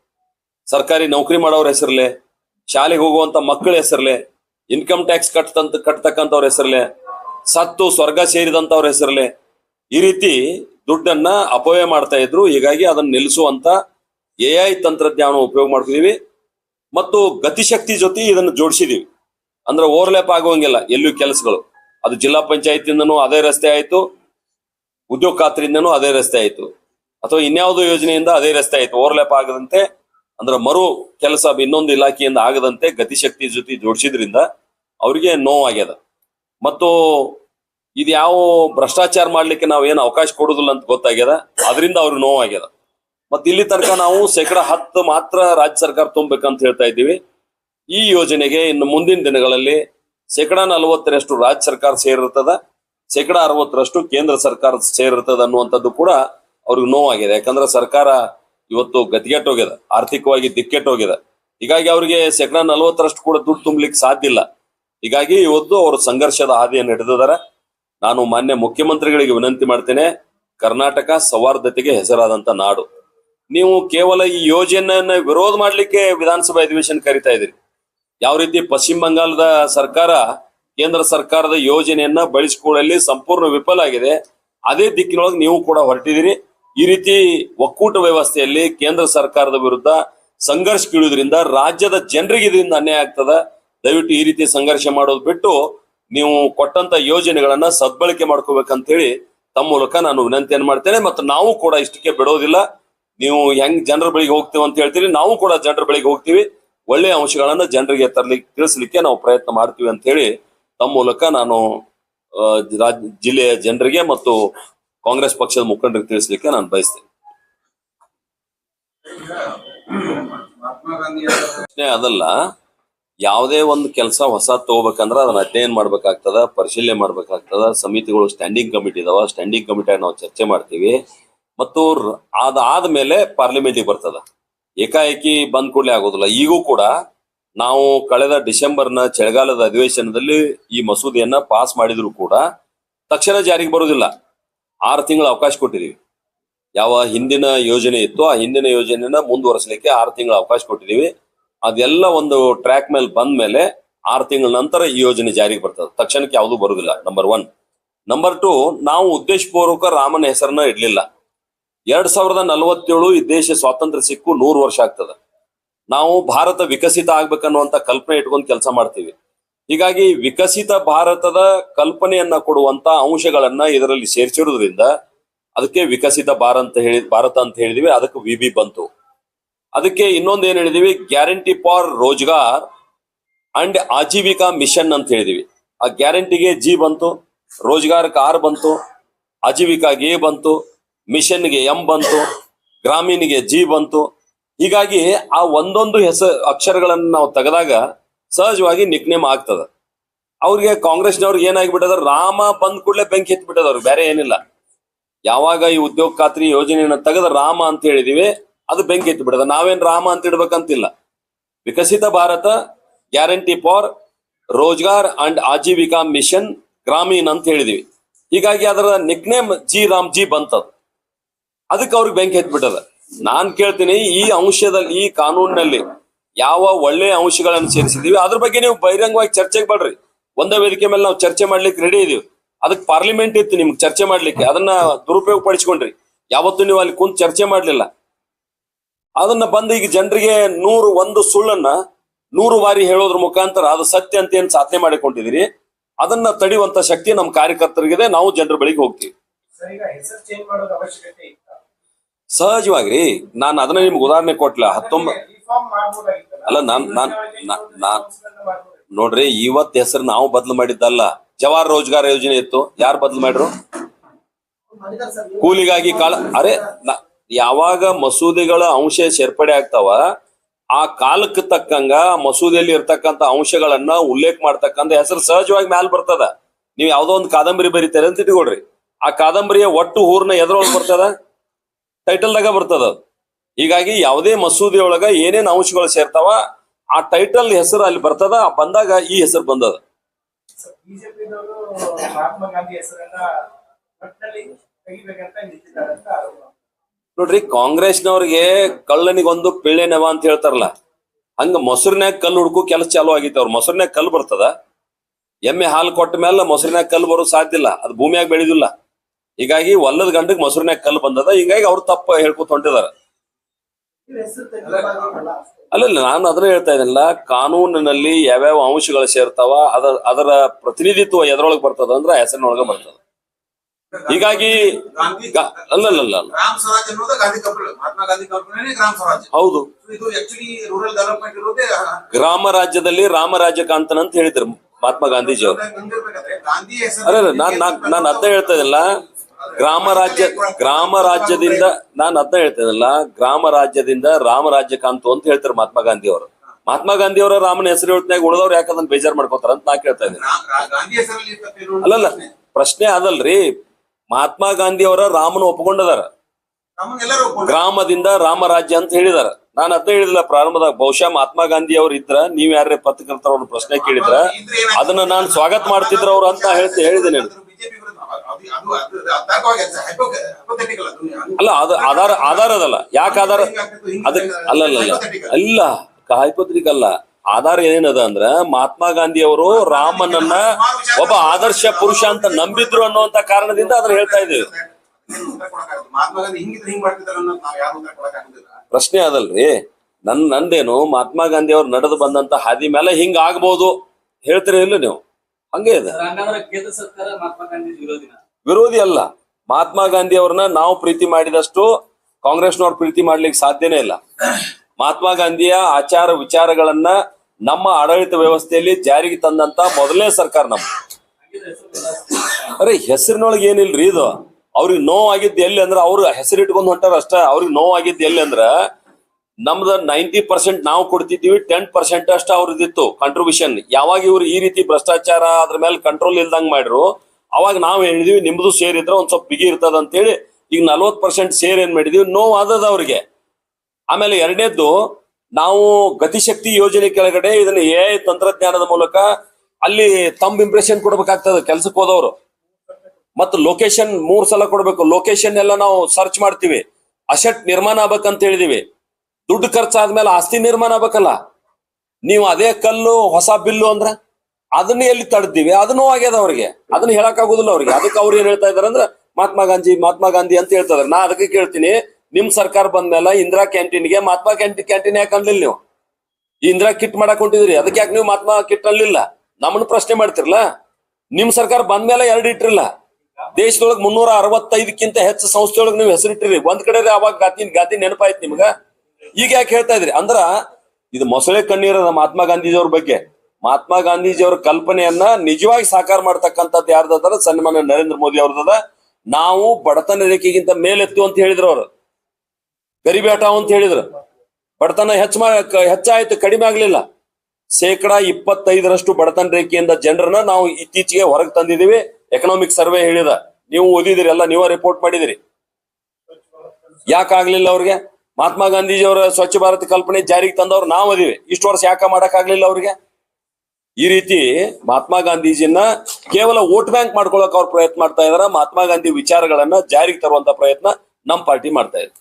ಸರ್ಕಾರಿ ನೌಕರಿ ಮಾಡೋರ ಹೆಸರಲ್ಲೇ, ಶಾಲೆಗೆ ಹೋಗುವಂತ ಮಕ್ಕಳ ಹೆಸರಲ್ಲೇ. ಇನ್ಕಮ್ ಟ್ಯಾಕ್ಸ್ ಕಟ್ಟಂತ ಕಟ್ತಕ್ಕಂಥವ್ರ ಹೆಸರಲ್ಲೇ, ಸತ್ತು ಸ್ವರ್ಗ ಸೇರಿದಂಥವ್ರ ಹೆಸರಲ್ಲೇ ಈ ರೀತಿ ದುಡ್ಡನ್ನ ಅಪವ್ಯಯ ಮಾಡ್ತಾ ಇದ್ರು. ಹೀಗಾಗಿ ಅದನ್ನ ನಿಲ್ಲಿಸುವಂತ ಎ ಐ ತಂತ್ರಜ್ಞಾನ ಉಪಯೋಗ ಮಾಡ್ತಿದೀವಿ. ಮತ್ತು ಗತಿಶಕ್ತಿ ಜೊತೆ ಇದನ್ನು ಜೋಡಿಸಿದೀವಿ. ಅಂದ್ರೆ ಓವರ್ಲ್ಯಾಪ್ ಆಗುವಂಗಿಲ್ಲ ಎಲ್ಲೂ ಕೆಲಸಗಳು. ಅದು ಜಿಲ್ಲಾ ಪಂಚಾಯತಿಂದನೂ ಅದೇ ರಸ್ತೆ ಆಯ್ತು. ಉದ್ಯೋಗ ಖಾತ್ರಿಯಿಂದನೂ ಅದೇ ರಸ್ತೆ ಆಯ್ತು. ಅಥವಾ ಇನ್ಯಾವುದೋ ಯೋಜನೆಯಿಂದ ಅದೇ ರಸ್ತೆ ಆಯ್ತು. ಓವರ್ಲ್ಯಾಪ್ ಆಗದಂತೆ ಅಂದ್ರೆ ಮರು ಕೆಲಸ ಇನ್ನೊಂದು ಇಲಾಖೆಯಿಂದ ಆಗದಂತೆ ಗತಿಶಕ್ತಿ ಜೊತೆ ಜೋಡಿಸಿದ್ರಿಂದ ಅವರಿಗೆ ನೋವಾಗ್ಯದ ಮತ್ತು ಇದು ಯಾವ ಭ್ರಷ್ಟಾಚಾರ ಮಾಡ್ಲಿಕ್ಕೆ ನಾವೇನು ಅವಕಾಶ ಕೊಡೋದಿಲ್ಲ ಅಂತ ಗೊತ್ತಾಗ್ಯದ. ಅದರಿಂದ ಅವ್ರಿಗೆ ನೋವಾಗ್ಯದ ಮತ್ತೆ ಇಲ್ಲಿ ತನಕ ನಾವು ಶೇಕಡ ಹತ್ತು ಮಾತ್ರ ರಾಜ್ಯ ಸರ್ಕಾರ ತುಂಬಬೇಕಂತ ಹೇಳ್ತಾ ಇದ್ದೀವಿ. ಈ ಯೋಜನೆಗೆ ಇನ್ನು ಮುಂದಿನ ದಿನಗಳಲ್ಲಿ ಶೇಕಡ ನಲವತ್ತರಷ್ಟು ರಾಜ್ಯ ಸರ್ಕಾರ ಸೇರಿರ್ತದ, ಶೇಕಡ ಅರವತ್ತರಷ್ಟು ಕೇಂದ್ರ ಸರ್ಕಾರ ಸೇರಿರ್ತದ ಅನ್ನುವಂಥದ್ದು ಕೂಡ ಅವ್ರಿಗೆ ನೋವಾಗಿದೆ ಯಾಕಂದ್ರೆ ಸರ್ಕಾರ ಇವತ್ತು ಗತಿಗೆಟ್ಟೋಗ್ಯದ ಆರ್ಥಿಕವಾಗಿ ದಿಕ್ಕೆಟ್ಟೋಗ್ಯದ ಹೀಗಾಗಿ ಅವರಿಗೆ ಶೇಕಡ ನಲವತ್ತರಷ್ಟು ಕೂಡ ದುಡ್ಡು ತುಂಬಲಿಕ್ಕೆ ಸಾಧ್ಯ ಇಲ್ಲ. ಹೀಗಾಗಿ ಇವತ್ತು ಅವರು ಸಂಘರ್ಷದ ಹಾದಿಯನ್ನು ಹಿಡಿದಿದ್ದಾರೆ. ನಾನು ಮಾನ್ಯ ಮುಖ್ಯಮಂತ್ರಿಗಳಿಗೆ ವಿನಂತಿ ಮಾಡ್ತೇನೆ, ಕರ್ನಾಟಕ ಸೌಹಾರ್ದತೆಗೆ ಹೆಸರಾದಂತ ನಾಡು. ನೀವು ಕೇವಲ ಈ ಯೋಜನೆಯನ್ನ ವಿರೋಧ ಮಾಡ್ಲಿಕ್ಕೆ ವಿಧಾನಸಭಾ ಅಧಿವೇಶನ ಕರಿತಾ ಇದ್ದೀರಿ. ಯಾವ ರೀತಿ ಪಶ್ಚಿಮ ಬಂಗಾಳದ ಸರ್ಕಾರ, ಕೇಂದ್ರ ಸರ್ಕಾರದ ಯೋಜನೆಯನ್ನ ಬಳಸಿಕೊಳ್ಳಲಿ ಸಂಪೂರ್ಣ ವಿಫಲ ಆಗಿದೆ. ಅದೇ ದಿಕ್ಕಿನೊಳಗೆ ನೀವು ಕೂಡ ಹೊರಟಿದ್ದೀರಿ. ಈ ರೀತಿ ಒಕ್ಕೂಟ ವ್ಯವಸ್ಥೆಯಲ್ಲಿ ಕೇಂದ್ರ ಸರ್ಕಾರದ ವಿರುದ್ಧ ಸಂಘರ್ಷ ಸಂಘರ್ಷಕ್ಕಿಳಿಯೋದ್ರಿಂದ ರಾಜ್ಯದ ಜನರಿಗೆ ಇದರಿಂದ ಅನ್ಯಾಯ ಆಗ್ತದ. ದಯವಿಟ್ಟು ಈ ರೀತಿ ಸಂಘರ್ಷ ಮಾಡೋದು ಬಿಟ್ಟು ನೀವು ಕೊಟ್ಟಂತ ಯೋಜನೆಗಳನ್ನ ಸದ್ಬಳಕೆ ಮಾಡ್ಕೋಬೇಕಂತ ಹೇಳಿ ತಮ್ಮ ಮೂಲಕ ನಾನು ವಿನಂತಿಯನ್ನು ಮಾಡ್ತೇನೆ. ಮತ್ತು ನಾವು ಕೂಡ ಇಷ್ಟಕ್ಕೆ ಬಿಡೋದಿಲ್ಲ. ನೀವು ಹೆಂಗ್ ಜನರ ಬಳಿಗೆ ಹೋಗ್ತೀವಿ ಅಂತ ಹೇಳ್ತೀರಿ. ನಾವು ಕೂಡ ಜನರ ಬಳಿಗೆ ಹೋಗ್ತೀವಿ. ಒಳ್ಳೆಯ ಅಂಶಗಳನ್ನ ಜನರಿಗೆ ತರಲಿಕ್ಕೆ ತಿಳಿಸ್ಲಿಕ್ಕೆ ನಾವು ಪ್ರಯತ್ನ ಮಾಡ್ತೀವಿ ಅಂತ ಹೇಳಿ ತಮ್ಮ ಮೂಲಕ ನಾನು ಜಿಲ್ಲೆಯ ಜನರಿಗೆ ಮತ್ತು ಕಾಂಗ್ರೆಸ್ ಪಕ್ಷದ ಮುಖಂಡರಿಗೆ ತಿಳಿಸಲಿಕ್ಕೆ ನಾನು ಬಯಸ್ತೇನೆ. ಪ್ರಶ್ನೆ ಅದಲ್ಲ, ಯಾವುದೇ ಒಂದು ಕೆಲಸ ಹೊಸ ತಗೋಬೇಕಂದ್ರೆ ಅದನ್ನ ಅಧ್ಯಯನ ಮಾಡ್ಬೇಕಾಗ್ತದ, ಪರಿಶೀಲನೆ ಮಾಡ್ಬೇಕಾಗ್ತದ, ಸಮಿತಿಗಳು ಸ್ಟ್ಯಾಂಡಿಂಗ್ ಕಮಿಟಿ ಇದಾವ ಸ್ಟ್ಯಾಂಡಿಂಗ್ ಕಮಿಟಿಯಾಗಿ ನಾವು ಚರ್ಚೆ ಮಾಡ್ತೀವಿ, ಮತ್ತು ಅದಾದ ಮೇಲೆ ಪಾರ್ಲಿಮೆಂಟಿಗೆ ಬರ್ತದ. ಏಕಾಏಕಿ ಬಂದ್ ಕೂಡಲೇ ಆಗೋದಿಲ್ಲ. ಈಗೂ ಕೂಡ ನಾವು ಕಳೆದ ಡಿಸೆಂಬರ್ನ ಚಳಿಗಾಲದ ಅಧಿವೇಶನದಲ್ಲಿ ಈ ಮಸೂದೆಯನ್ನ ಪಾಸ್ ಮಾಡಿದ್ರು ಕೂಡ ತಕ್ಷಣ ಜಾರಿಗೆ ಬರುವುದಿಲ್ಲ. ಆರು ತಿಂಗಳ ಅವಕಾಶ ಕೊಟ್ಟಿದ್ದೀವಿ ಯಾವ ಹಿಂದಿನ ಯೋಜನೆ ಇತ್ತು ಆ ಹಿಂದಿನ ಯೋಜನೆಯನ್ನ ಮುಂದುವರಿಸಲಿಕ್ಕೆ ಆರು ತಿಂಗಳ ಅವಕಾಶ ಕೊಟ್ಟಿದ್ದೀವಿ ಅದೆಲ್ಲ ಒಂದು ಟ್ರ್ಯಾಕ್ ಮೇಲೆ ಬಂದ ಮೇಲೆ ಆರು ತಿಂಗಳ ನಂತರ ಈ ಯೋಜನೆ ಜಾರಿಗೆ ಬರ್ತದೆ. ತಕ್ಷಣಕ್ಕೆ ಯಾವುದು ಬರುವುದಿಲ್ಲ ನಂಬರ್ ಒನ್ ನಂಬರ್ ಟು ನಾವು ಉದ್ದೇಶಪೂರ್ವಕ ರಾಮನ ಹೆಸರನ್ನ ಇಡ್ಲಿಲ್ಲ. ಎರಡ್ ಸಾವಿರದ ನಲವತ್ತೇಳು ಈ ದೇಶ ಸ್ವಾತಂತ್ರ್ಯ ಸಿಕ್ಕು ನೂರು ವರ್ಷ ಆಗ್ತದೆ. ನಾವು ಭಾರತ ವಿಕಸಿತ ಆಗ್ಬೇಕನ್ನುವಂತ ಕಲ್ಪನೆ ಇಟ್ಕೊಂಡು ಕೆಲಸ ಮಾಡ್ತೀವಿ. ಹೀಗಾಗಿ ವಿಕಸಿತ ಭಾರತದ ಕಲ್ಪನೆಯನ್ನ ಕೊಡುವಂತ ಅಂಶಗಳನ್ನ ಇದರಲ್ಲಿ ಸೇರಿಸಿರುವುದರಿಂದ ಅದಕ್ಕೆ ವಿಕಸಿತ ಭಾರತ ಅಂತ ಹೇಳಿ, ಭಾರತ ಅಂತ ಹೇಳಿದಿವಿ, ಅದಕ್ಕೆ ವಿ ಬಿ ಬಂತು. ಅದಕ್ಕೆ ಇನ್ನೊಂದು ಏನ್ ಹೇಳಿದಿವಿ, guarantee for Rozgar and Ajeevika mission ಅಂತ ಹೇಳಿದಿವಿ. ಆ ಗ್ಯಾರಂಟಿಗೆ ಜಿ ಬಂತು ರೋಜ್ಗಾರ್ಗೆ ಆರ್ ಬಂತು, ಆಜೀವಿಕಾಗೆ ಎ ಬಂತು, ಮಿಷನ್ಗೆ ಎಂ ಬಂತು, ಗ್ರಾಮೀಣಿಗೆ ಜಿ ಬಂತು. ಹೀಗಾಗಿ ಆ ಒಂದೊಂದು ಹೆಸರು, ಅಕ್ಷರಗಳನ್ನು ನಾವು ತೆಗೆದಾಗ ಸಹಜವಾಗಿ ನಿಕ್ನೇಮ್ ಆಗ್ತದ. ಅವ್ರಿಗೆ ಕಾಂಗ್ರೆಸ್ನವ್ರಿಗೆ ಏನಾಗ್ಬಿಟ್ಟದ, ರಾಮ ಬಂದ್ ಕೂಡಲೇ ಬೆಂಕಿ ಎತ್ಬಿಟ್ಟದ ಅವ್ರಿಗೆ ಬೇರೆ ಏನಿಲ್ಲ. ಯಾವಾಗ ಈ ಉದ್ಯೋಗ ಖಾತ್ರಿ ಯೋಜನೆಯನ್ನ ತೆಗೆದ ರಾಮ ಅಂತ ಹೇಳಿದಿವಿ, ಅದು ಬೆಂಕಿ ಎತ್ಬಿಟ್ಟದ. ನಾವೇನ್ ರಾಮ ಅಂತ ಇಡ್ಬೇಕಂತಿಲ್ಲ. Viksit Bharat guarantee for Rozgar and Ajeevika mission Gramin ಅಂತ ಹೇಳಿದಿವಿ. ಹೀಗಾಗಿ ಅದರ ನಿಕ್ನೇಮ್ ಜಿ ರಾಮ್ ಜಿ ಬಂತದ. ಅದಕ್ಕೆ ಅವ್ರಿಗೆ ಬೆಂಕಿ ಎತ್ಬಿಟ್ಟದ. ನಾನ್ ಕೇಳ್ತೀನಿ, ಈ ಅಂಶದಲ್ಲಿ, ಈ ಕಾನೂನಿನಲ್ಲಿ ಯಾವ ಒಳ್ಳೆಯ ಅಂಶಗಳನ್ನು ಸೇರಿಸಿದೀವಿ ಅದ್ರ ಬಗ್ಗೆ ನೀವು ಬಹಿರಂಗವಾಗಿ ಚರ್ಚೆಗೆ ಬರ್ರಿ ಒಂದೇ ವೇದಿಕೆ ಮೇಲೆ ನಾವು ಚರ್ಚೆ ಮಾಡ್ಲಿಕ್ಕೆ ರೆಡಿ ಇದೀವಿ. ಅದಕ್ಕೆ ಪಾರ್ಲಿಮೆಂಟ್ ಇತ್ತು ನಿಮ್ಗೆ ಚರ್ಚೆ ಮಾಡ್ಲಿಕ್ಕೆ. ಅದನ್ನ ದುರುಪಯೋಗ ಪಡಿಸ್ಕೊಂಡ್ರಿ ಯಾವತ್ತು ನೀವು ಅಲ್ಲಿ ಕುಂತ್ ಚರ್ಚೆ ಮಾಡ್ಲಿಲ್ಲ. ಅದನ್ನ ಬಂದು ಈಗ ಜನರಿಗೆ ನೂರು, ಒಂದು ಸುಳ್ಳನ್ನ ನೂರು ಬಾರಿ ಹೇಳೋದ್ರ ಮುಖಾಂತರ ಅದು ಸತ್ಯ ಅಂತ ಏನ್ ಸಾಧನೆ ಮಾಡಿಕೊಂಡಿದ್ದೀರಿ. ಅದನ್ನ ತಡೆಯುವಂತ ಶಕ್ತಿ ನಮ್ಮ ಕಾರ್ಯಕರ್ತರಿಗಿದೆ. ನಾವು ಜನರ ಬಳಿಗೆ ಹೋಗ್ತೀವಿ. ಸಹಜವಾಗ್ರಿ ನಾನು ಅದನ್ನ ನಿಮ್ಗೆ ಉದಾಹರಣೆ ಕೊಟ್ಲ. ಹತ್ತೊಂಬ ರಿಫಾರ್ಮ್ ಮಾಡ್ಬೋದಾಗಿತ್ತಲ್ಲ ಅಲ್ಲ, ನಾನ್- ನಾನ್- ನಾನ್- ನೋಡ್ರಿ ಇವತ್ ಹೆಸರು ನಾವು ಬದಲು ಮಾಡಿದ್ದಲ್ಲ. ಜವಾಹರ್ ರೋಜ್ಗಾರ್ ಯೋಜನೆ ಇತ್ತು. ಯಾರು ಬದಲು ಮಾಡ್ರು? ಕೂಲಿಗಾಗಿ ಕಾಳ ಅರೆ ಯಾವಾಗ ಮಸೂದೆಗಳ ಅಂಶ ಸೇರ್ಪಡೆ ಆಗ್ತಾವ ಆ ಕಾಲಕ್ಕೆ ತಕ್ಕಂಗ ಮಸೂದೆಯಲ್ಲಿ ಇರ್ತಕ್ಕಂತ ಅಂಶಗಳನ್ನ ಉಲ್ಲೇಖ ಮಾಡ್ತಕ್ಕಂಥ ಹೆಸರು ಸಹಜವಾಗಿ ಮ್ಯಾಲ್ ಬರ್ತದ. ನೀವು ಯಾವ್ದೋ ಒಂದು ಕಾದಂಬರಿ ಬರೀತಾರೆ ಅಂತ ಇಟ್ಕೊಳ್ರಿ. ಆ ಕಾದಂಬರಿಯ ಒಟ್ಟು ಹೂರ್ನ ಎದ್ರೊಳಗೆ ಬರ್ತದ? ಟೈಟಲ್ದಾಗ ಬರ್ತದ ಅದು. ಹೀಗಾಗಿ ಯಾವುದೇ ಮಸೂದೆಯೊಳಗ ಒಳಗ ಏನೇನ್ ಅಂಶಗಳು ಸೇರ್ತಾವ ಆ ಟೈಟಲ್ ಹೆಸರು ಅಲ್ಲಿ ಬರ್ತದ ಬಂದಾಗ ಈ ಹೆಸರು ಬಂದದ. ನೋಡ್ರಿ ಕಾಂಗ್ರೆಸ್ನವ್ರಿಗೆ ಕಳ್ಳನಿಗೊಂದು ಪಿಳ್ಳೆ ನೆವ ಅಂತ ಹೇಳ್ತಾರಲ್ಲ ಹಂಗ ಮೊಸರಿನಾಗ ಕಲ್ಲು ಹುಡುಕು ಕೆಲಸ ಚಾಲು ಆಗಿತ್ತು. ಅವ್ರ ಮೊಸರಿನಾಗ ಕಲ್ಲು ಬರ್ತದ ಎಮ್ಮೆ ಹಾಲು ಕೊಟ್ಟ ಮೇಲೆ ಮೊಸರಿನಾಗ ಕಲ್ಲು ಬರೋ ಸಾಧ್ಯ ಇಲ್ಲ ಅದು ಭೂಮಿಯಾಗ ಬೆಳೆದಿಲ್ಲ. ಹೀಗಾಗಿ ಒಲ್ಲದ ಗಂಡಗ್ ಮೊಸರಿನಾಗ ಕಲ್ಲು ಬಂದದ ಹಿಂಗಾಗಿ ಅವ್ರು ತಪ್ಪ ಹೇಳ್ಕೊತ ಹೊಂಟಿದಾರ. ಅಲ್ಲಲ್ಲ ನಾನು ಅದನ್ನ ಹೇಳ್ತಾ ಇದ್ದೀನಲ್ಲ ಕಾನೂನಿನಲ್ಲಿ ಯಾವ್ಯಾವ ಅಂಶಗಳು ಸೇರ್ತಾವ ಅದರ ಅದರ ಪ್ರತಿನಿಧಿತ್ವ ಎದ್ರೊಳಗೆ ಬರ್ತದ ಅಂದ್ರೆ ಹೆಸರಿನೊಳಗೆ ಬರ್ತದ. ಹೀಗಾಗಿ ಗಾಂಧಿ ಗಾ- ಅಲ್ಲಲ್ಲಲ್ಲ. ಗ್ರಾಮ ಸ್ವರಾಜ್ ಅನ್ನೋದು ಗಾಂಧಿ ಕಲ್ಪನೆ ಮಹಾತ್ಮ ಗಾಂಧಿ ಕಲ್ಪನೆ ಗ್ರಾಮ ಸ್ವರಾಜ್. ಹೌದು. ಇದು ಆಕ್ಚುಲಿ ರೂರಲ್ ಡೆವಲಪ್ಮೆಂಟ್ ಇರೋದೇ ಗ್ರಾಮ ರಾಜ್ಯದಲ್ಲಿ ರಾಮರಾಜ್ಯ ಕಾಂತನ ಅಂತ ಹೇಳಿದ್ರು ಮಹಾತ್ಮ ಗಾಂಧೀಜಿ ಅವರು ಅಲ್ಲ ನಾನ್ ನಾನ್ ನಾನು ಅದ್ನ ಹೇಳ್ತಾ ಇದ್ದಲ್ಲ ಗ್ರಾಮ ರಾಜ್ಯ, ಗ್ರಾಮ ರಾಜ್ಯದಿಂದ ನಾನು ಅದನ್ನ ಹೇಳ್ತೇನಲ್ಲ, ಗ್ರಾಮ ರಾಜ್ಯದಿಂದ ರಾಮ ರಾಜ್ಯ ಕಾಂತು ಅಂತ ಹೇಳ್ತಾರೆ ಮಹಾತ್ಮ ಗಾಂಧಿ ಅವರು ಮಹಾತ್ಮ ಗಾಂಧಿ ಅವರ ರಾಮನ ಹೆಸರು ಹೇಳ್ತಾಗ ಉಳಿದವ್ರು ಯಾಕೆ ಅದನ್ನ ಬೇಜಾರ್ ಮಾಡ್ಕೋತಾರ ಅಂತ ನಾ ಕೇಳ್ತಾ ಇದ್ದೀನಿ. ಅಲ್ಲಲ್ಲ, ಪ್ರಶ್ನೆ ಅದಲ್ರಿ. ಮಹಾತ್ಮ ಗಾಂಧಿ ಅವರ ರಾಮನ ಒಪ್ಕೊಂಡದಾರ. ಗ್ರಾಮದಿಂದ ರಾಮ ರಾಮರಾಜ್ಯ ಅಂತ ಹೇಳಿದಾರ. ನಾನು ಅದ್ನ ಹೇಳಿದಿಲ್ಲ ಪ್ರಾರಂಭದಾಗ, ಬಹುಶಃ ಮಹಾತ್ಮ ಗಾಂಧಿ ಅವ್ರು ಇದ್ರ, ನೀವ್ ಯಾರೇ ಪತ್ರಕರ್ತರ ಪ್ರಶ್ನೆ ಕೇಳಿದ್ರ, ಅದನ್ನ ನಾನು ಸ್ವಾಗತ ಮಾಡ್ತಿದ್ರ ಅವ್ರು ಅಂತ ಹೇಳ್ತಾ ಹೇಳಿದ್ದೇನೆ. ಅಲ್ಲ ಅದು ಆಧಾರ ಆಧಾರ ಅದಲ್ಲ. ಯಾಕೆ ಆಧಾರ? ಅದ ಅಲ್ಲ ಅಲ್ಲ ಹೈಪೋತ್ರಿಕ್ ಅಲ್ಲ ಆಧಾರ ಏನದ ಅಂದ್ರ ಮಹಾತ್ಮ ಗಾಂಧಿ ಅವರು ರಾಮನನ್ನ ಒಬ್ಬ ಆದರ್ಶ ಪುರುಷ ಅಂತ ನಂಬಿದ್ರು ಅನ್ನುವಂತ ಕಾರಣದಿಂದ ಅದನ್ನ ಹೇಳ್ತಾ ಇದ್ದೀವಿ. ಪ್ರಶ್ನೆ ಅದಲ್ರಿ. ನನ್ ನಂದೇನು ಮಹಾತ್ಮ ಗಾಂಧಿ ಅವ್ರು ನಡೆದು ಬಂದಂತ ಹಾದಿ ಮೇಲೆ ಹಿಂಗ ಆಗ್ಬೋದು. ಹೇಳ್ತೀರಿ ಇಲ್ಲ ನೀವು? ಹಂಗೆ ಇದೆ. ವಿರೋಧಿ ಅಲ್ಲ. ಮಹಾತ್ಮ ಗಾಂಧಿ ಅವ್ರನ್ನ ನಾವು ಪ್ರೀತಿ ಮಾಡಿದಷ್ಟು ಕಾಂಗ್ರೆಸ್ನವ್ರ ಪ್ರೀತಿ ಮಾಡ್ಲಿಕ್ಕೆ ಸಾಧ್ಯನೇ ಇಲ್ಲ. ಮಹಾತ್ಮ ಗಾಂಧಿಯ ಆಚಾರ ವಿಚಾರಗಳನ್ನ ನಮ್ಮ ಆಡಳಿತ ವ್ಯವಸ್ಥೆಯಲ್ಲಿ ಜಾರಿಗೆ ತಂದಂತ ಮೊದಲನೇ ಸರ್ಕಾರ ನಮ್ಮ. ಅರೆ ಹೆಸರಿನೊಳಗೆ ಏನಿಲ್ರಿ ಇದು? ಅವ್ರಿಗೆ ನೋವಾಗಿದ್ದು ಎಲ್ಲಿ ಅಂದ್ರೆ ಅವ್ರು ಹೆಸರು ಇಟ್ಕೊಂಡು ಹೊಂಟಾರ ಅಷ್ಟ. ಅವ್ರಿಗೆ ನೋವಾಗಿದ್ದು ಎಲ್ಲಿ ಅಂದ್ರ ನಮ್ದು ನೈಂಟಿ ಪರ್ಸೆಂಟ್ ನಾವು ಕೊಡ್ತಿದ್ದೀವಿ ಟೆನ್ ಪರ್ಸೆಂಟ್ ಅಷ್ಟ ಅವ್ರದ್ದಿತ್ತು ಕಾಂಟ್ರಿಬ್ಯೂಷನ್ ಯಾವಾಗ ಇವ್ರು ಈ ರೀತಿ ಭ್ರಷ್ಟಾಚಾರ ಅದ್ರ ಮೇಲೆ ಕಂಟ್ರೋಲ್ ಇಲ್ದಂಗ್ ಮಾಡ್ರು ಅವಾಗ ನಾವು ಹೇಳಿದ್ವಿ, ನಿಮ್ದು ಶೇರ್ ಇದ್ರೆ ಒಂದ್ ಸ್ವಲ್ಪ ಬಿಗಿ ಇರ್ತದ ಅಂತೇಳಿ, ಈಗ ನಲ್ವತ್ ಪರ್ಸೆಂಟ್ ಶೇರ್ ಏನ್ ಮಾಡಿದೀವಿ, ನೋವು ಆದದ ಅವ್ರಿಗೆ. ಆಮೇಲೆ ಎರಡನೇದ್ದು, ನಾವು ಗತಿಶಕ್ತಿ ಯೋಜನೆ ಕೆಳಗಡೆ ಇದನ್ನ ಎ ತಂತ್ರಜ್ಞಾನದ ಮೂಲಕ ಅಲ್ಲಿ ತಮ್ಮ ಇಂಪ್ರೆಷನ್ ಕೊಡ್ಬೇಕಾಗ್ತದೆ ಕೆಲ್ಸಕ್ಕೆ ಹೋದವರು. ಮತ್ತು ಲೊಕೇಶನ್ ಮೂರ್ ಸಲ ಕೊಡ್ಬೇಕು ಲೊಕೇಶನ್ ಎಲ್ಲ ನಾವು ಸರ್ಚ್ ಮಾಡ್ತೀವಿ. ಅಸೆಟ್ ನಿರ್ಮಾಣ ಆಗ್ಬೇಕಂತ ಹೇಳಿದೀವಿ. ದುಡ್ಡು ಖರ್ಚಾದ್ಮೇಲೆ ಆಸ್ತಿ ನಿರ್ಮಾಣ ಆಗ್ಬೇಕಲ್ಲ. ನೀವು ಅದೇ ಕಲ್ಲು, ಹೊಸ ಬಿಲ್ಲು ಅಂದ್ರ? ಅದನ್ನ ಎಲ್ಲಿ ತಡ್ದಿವಿ ಅದನ್ನು ಆಗ್ಯದ ಅವ್ರಿಗೆ. ಅದನ್ನ ಹೇಳಕ್ ಆಗುದಿಲ್ಲ ಅವ್ರಿಗೆ. ಅದಕ್ಕೆ ಅವ್ರು ಏನ್ ಹೇಳ್ತಾ ಇದಾರೆ ಅಂದ್ರೆ, ಮಹಾತ್ಮ ಗಾಂಧಿ ಮಹಾತ್ಮ ಗಾಂಧಿ ಅಂತ ಹೇಳ್ತಾ ಇದಾರೆ. ನಾ ಅದಕ್ಕೆ ಕೇಳ್ತೀನಿ, ನಿಮ್ ಸರ್ಕಾರ ಬಂದ್ಮೇಲೆ ಇಂದಿರಾ ಕ್ಯಾಂಟೀನ್ಗೆ ಮಹಾತ್ಮ ಕ್ಯಾಂಟೀನ್ ಕ್ಯಾಂಟೀನ್ ಯಾಕೆ ಅನ್ಲಿಲ್ಲ ನೀವು? ಇಂದಿರಾ ಕಿಟ್ ಮಾಡಕ್ ಹೊಂಟಿದ್ರಿ. ಅದಕ್ಕೆ ಯಾಕೆ ನೀವು ಮಹಾತ್ಮ ಕಿಟ್ ಅನ್ಲಿಲ್ಲ? ನಮ್ಮನ್ನ ಪ್ರಶ್ನೆ ಮಾಡ್ತಿರಲ್ಲ ನಿಮ್ ಸರ್ಕಾರ ಬಂದ್ಮೇಲೆ ಎರಡು ಇಟ್ರಿಲ್ಲ ದೇಶದೊಳಗೆ ಮುನ್ನೂರ ಅರವತ್ತೈದಕ್ಕಿಂತ ಹೆಚ್ಚು ಸಂಸ್ಥೆಯೊಳಗೆ ನೀವು ಹೆಸರಿಟ್ಟಿರಿ. ಒಂದ್ ಕಡೆ ಅವಾಗ ಗಾತಿ ಗಾತಿ ನೆನಪಾಯ್ತು ನಿಮ್ಗ. ಈಗ ಯಾಕೆ ಹೇಳ್ತಾ ಇದ್ರಿ? ಅಂದ್ರ, ಇದು ಮೊಸಳೆ ಕಣ್ಣೀರ ಮಹಾತ್ಮ ಗಾಂಧೀಜಿಯವ್ರ ಬಗ್ಗೆ. ಮಹಾತ್ಮ ಗಾಂಧೀಜಿಯವರ ಕಲ್ಪನೆಯನ್ನ ನಿಜವಾಗಿ ಸಾಕಾರ ಮಾಡ್ತಕ್ಕಂಥದ್ದು ಯಾರ್ದದ ಸನ್ಮಾನ್ಯ ನರೇಂದ್ರ ಮೋದಿ ಅವ್ರದ್ದದ ನಾವು ಬಡತನ ರೇಖೆಗಿಂತ ಮೇಲೆತ್ತು ಅಂತ ಹೇಳಿದ್ರು ಅವರು. ಗರಿಬೇಟ ಅಂತ ಹೇಳಿದ್ರು. ಬಡತನ ಹೆಚ್ಚ ಹೆಚ್ಚಾಯ್ತು, ಕಡಿಮೆ ಆಗ್ಲಿಲ್ಲ. ಶೇಕಡ ಇಪ್ಪತ್ತೈದರಷ್ಟು ಬಡತನ ರೇಖೆಯಿಂದ ಜನರನ್ನ ನಾವು ಇತ್ತೀಚೆಗೆ ಹೊರಗೆ ತಂದಿದೀವಿ ಎಕನಾಮಿಕ್ ಸರ್ವೆ ಹೇಳಿದ. ನೀವು ಓದಿದಿರಿ ಎಲ್ಲ, ನೀವೇ ರಿಪೋರ್ಟ್ ಮಾಡಿದಿರಿ ಯಾಕಾಗ್ಲಿಲ್ಲ ಅವ್ರಿಗೆ? ಮಹಾತ್ಮ ಗಾಂಧೀಜಿ ಅವರ ಸ್ವಚ್ಛ ಭಾರತ ಕಲ್ಪನೆ ಜಾರಿಗೆ ತಂದವ್ರು ನಾವು ಅದೀವಿ ಇಷ್ಟು ವರ್ಷ ಯಾಕ ಮಾಡಕ್ ಆಗ್ಲಿಲ್ಲ ಅವ್ರಿಗೆ? ಈ ರೀತಿ ಮಹಾತ್ಮ ಗಾಂಧೀಜಿನ ಕೇವಲ ವೋಟ್ ಬ್ಯಾಂಕ್ ಮಾಡ್ಕೊಳಕ್ ಅವ್ರ ಪ್ರಯತ್ನ ಮಾಡ್ತಾ ಇದಾರ. ಮಹಾತ್ಮ ಗಾಂಧಿ ವಿಚಾರಗಳನ್ನ ಜಾರಿಗೆ ತರುವಂತ ಪ್ರಯತ್ನ ನಮ್ ಪಾರ್ಟಿ ಮಾಡ್ತಾ ಇದೆ.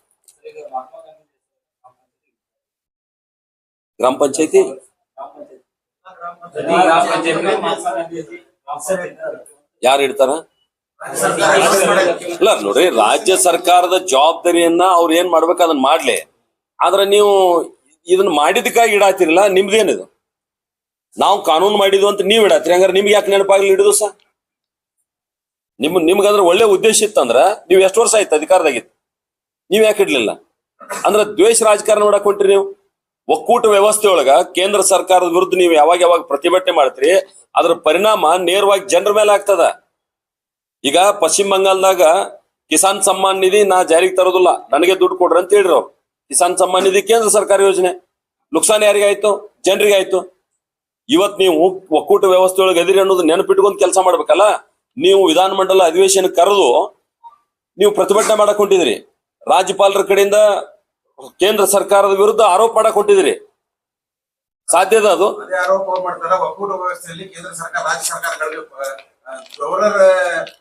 ಗ್ರಾಮ ಪಂಚಾಯತಿ? ಯಾರು ಇಡ್ತಾರ? ಇಲ್ಲ, ನೋಡ್ರಿ, ರಾಜ್ಯ ಸರ್ಕಾರದ ಜವಾಬ್ದಾರಿಯನ್ನ ಅವ್ರು ಏನ್ ಮಾಡ್ಬೇಕು ಅದನ್ನ ಮಾಡ್ಲಿ. ಆದ್ರೆ ನೀವು ಇದನ್ನ ಮಾಡಿದಕ್ಕಾಗಿ ಇಡಾತಿರಲ್ಲ, ನಿಮ್ದೇನಿದು? ನಾವು ಕಾನೂನು ಮಾಡಿದ್ವು ಅಂತ ನೀವ್ ಇಡತ್ರಿ ಹಂಗಾರೆ ನಿಮ್ಗೆ ಯಾಕೆ ನೆನಪಾಗ್ಲಿ ಹಿಡಿದು ಸಹ ನಿಮ್, ನಿಮ್ಗಂದ್ರೆ ಒಳ್ಳೆ ಉದ್ದೇಶ ಇತ್ತಂದ್ರ ನೀವು ಎಷ್ಟು ವರ್ಷ ಆಯ್ತು ಅಧಿಕಾರದಾಗಿತ್ತು ನೀವ್ ಯಾಕೆ ಇಡ್ಲಿಲ್ಲ? ಅಂದ್ರೆ ದ್ವೇಷ ರಾಜಕಾರಣ ಮಾಡಕ್ ಹೊಂಟ್ರಿ ನೀವು. ಒಕ್ಕೂಟ ವ್ಯವಸ್ಥೆಯೊಳಗ ಕೇಂದ್ರ ಸರ್ಕಾರದ ವಿರುದ್ಧ ನೀವು ಯಾವಾಗ ಯಾವಾಗ ಪ್ರತಿಭಟನೆ ಮಾಡ್ತೀರಿ, ಅದ್ರ ಪರಿಣಾಮ ನೇರವಾಗಿ ಜನರ ಮೇಲೆ ಆಗ್ತದ. ಈಗ ಪಶ್ಚಿಮ ಬಂಗಾಲದಾಗ ಕಿಸಾನ್ ಸಮ್ಮಾನ್ ನಿಧಿ ನಾ ಜಾರಿಗೆ ತರೋದಿಲ್ಲ. ನನಗೆ ದುಡ್ಡು ಕೊಡ್ರಿ ಅಂತ ಹೇಳಿರೋ ಕಿಸಾನ್ ಸಮ್ಮಾನ್ ನಿಧಿ ಕೇಂದ್ರ ಸರ್ಕಾರ ಯೋಜನೆ. ನುಕ್ಸಾನ್ ಯಾರಿಗಾಯ್ತು ಜನರಿಗೆ ಆಯ್ತು. ಇವತ್ ನೀವು ಒಕ್ಕೂಟ ವ್ಯವಸ್ಥೆ ಒಳಗೆ ಎದಿರಿ ಅನ್ನೋದು ನೆನಪಿಟ್ಕೊಂಡ್ ಕೆಲಸ ಮಾಡ್ಬೇಕಲ್ಲ? ನೀವು ವಿಧಾನಮಂಡಲ ಅಧಿವೇಶನ ಕರೆದು ನೀವು ಪ್ರತಿಭಟನೆ ಮಾಡಕ್ ಹೊಂಟಿದ್ರಿ. ರಾಜ್ಯಪಾಲರ ಕಡೆಯಿಂದ ಕೇಂದ್ರ ಸರ್ಕಾರದ ವಿರುದ್ಧ ಆರೋಪ ಮಾಡಕ್ ಹೊಂಟಿದ್ರಿ. ಸಾಧ್ಯದ ಅದು ಅದೇ? ಆರೋಪ ಮಾಡ್ತಾರ ಒಕ್ಕೂಟ ವ್ಯವಸ್ಥೆಯಲ್ಲಿ ಕೇಂದ್ರ ಸರ್ಕಾರ ರಾಜ್ಯ ಸರ್ಕಾರಗಳಿಗೆ ಗವರ್ನರ್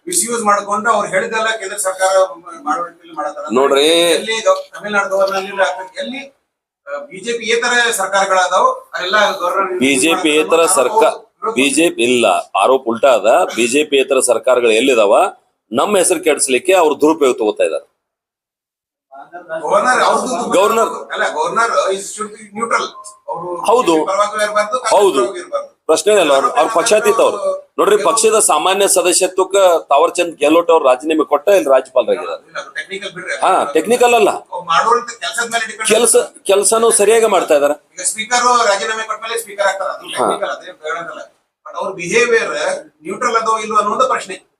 ಮಿಸ್ಯೂಸ್ ಮಾಡ್ಕೊಂಡು ಅವ್ರು ಹೇಳಿದೆಲ್ಲ ಕೇಂದ್ರ ಸರ್ಕಾರ ನೋಡ್ರಿ. ತಮಿಳ್ನಾಡು ಗವರ್ನರ್ ಎಲ್ಲಿ ಬಿಜೆಪಿ ಏತರ ಸರ್ಕಾರಗಳಾದವು ಗವರ್ನರ್ ಬಿಜೆಪಿ ಏತರ ಸರ್ಕಾರ ಬಿಜೆಪಿ ಇಲ್ಲ ಆರೋಪ ಉಲ್ಟಾ ಅದ. ಬಿಜೆಪಿ ಏತರ ಸರ್ಕಾರಗಳು ಎಲ್ಲಿದಾವ? ನಮ್ಮ ಹೆಸರು ಕೆಡಿಸ್ಲಿಕ್ಕೆ ಅವ್ರು ದುರುಪಯೋಗ ತಗೋತಾ ಇದಾರೆ ಗವರ್ನರ್ ಹೌದು. ಹೌದು. ಪ್ರಶ್ನೆ ಇಲ್ಲ ಅವ್ರು ಅವ್ರ ಪಕ್ಷಾತೀತ ಅವ್ರು. ನೋಡ್ರಿ ಪಕ್ಷದ ಸಾಮಾನ್ಯ ಸದಸ್ಯತ್ವಕ್ಕ ತಾವರ್ ಚಂದ್ ಗೆಹ್ಲೋಟ್ ಅವ್ರು ರಾಜೀನಾಮೆ ಕೊಟ್ಟ ಇಲ್ಲಿ ರಾಜ್ಯಪಾಲರಾಗಿದ್ದಾರೆ ಹಾ ಟೆಕ್ನಿಕಲ್ ಅಲ್ಲ. ಕೆಲಸ ಕೆಲಸನೂ ಸರಿಯಾಗಿ ಮಾಡ್ತಾ ಇದಾರೆ